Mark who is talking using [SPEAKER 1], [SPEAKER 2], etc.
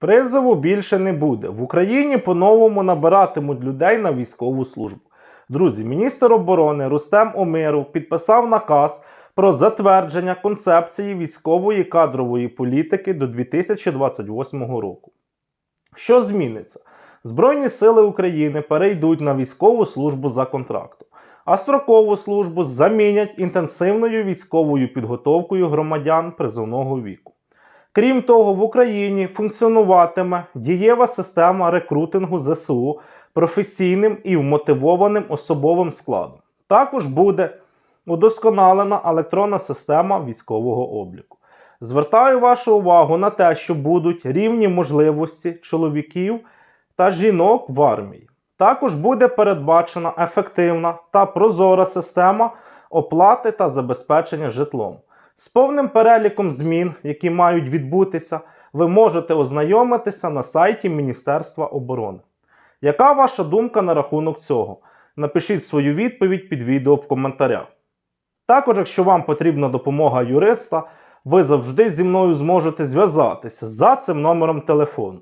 [SPEAKER 1] Призову більше не буде. В Україні по-новому набиратимуть людей на військову службу. Друзі, міністр оборони Рустем Омиров підписав наказ про затвердження концепції військової кадрової політики до 2028 року. Що зміниться? Збройні сили України перейдуть на військову службу за контрактом, а строкову службу замінять інтенсивною військовою підготовкою громадян призовного віку. Крім того, в Україні функціонуватиме дієва система рекрутингу ЗСУ професійним і вмотивованим особовим складом. Також буде удосконалена електронна система військового обліку. Звертаю вашу увагу на те, що будуть рівні можливості чоловіків та жінок в армії. Також буде передбачена ефективна та прозора система оплати та забезпечення житлом. З повним переліком змін, які мають відбутися, ви можете ознайомитися на сайті Міністерства оборони. Яка ваша думка на рахунок цього? Напишіть свою відповідь під відео в коментарях. Також, якщо вам потрібна допомога юриста, ви завжди зі мною зможете зв'язатися за цим номером телефону.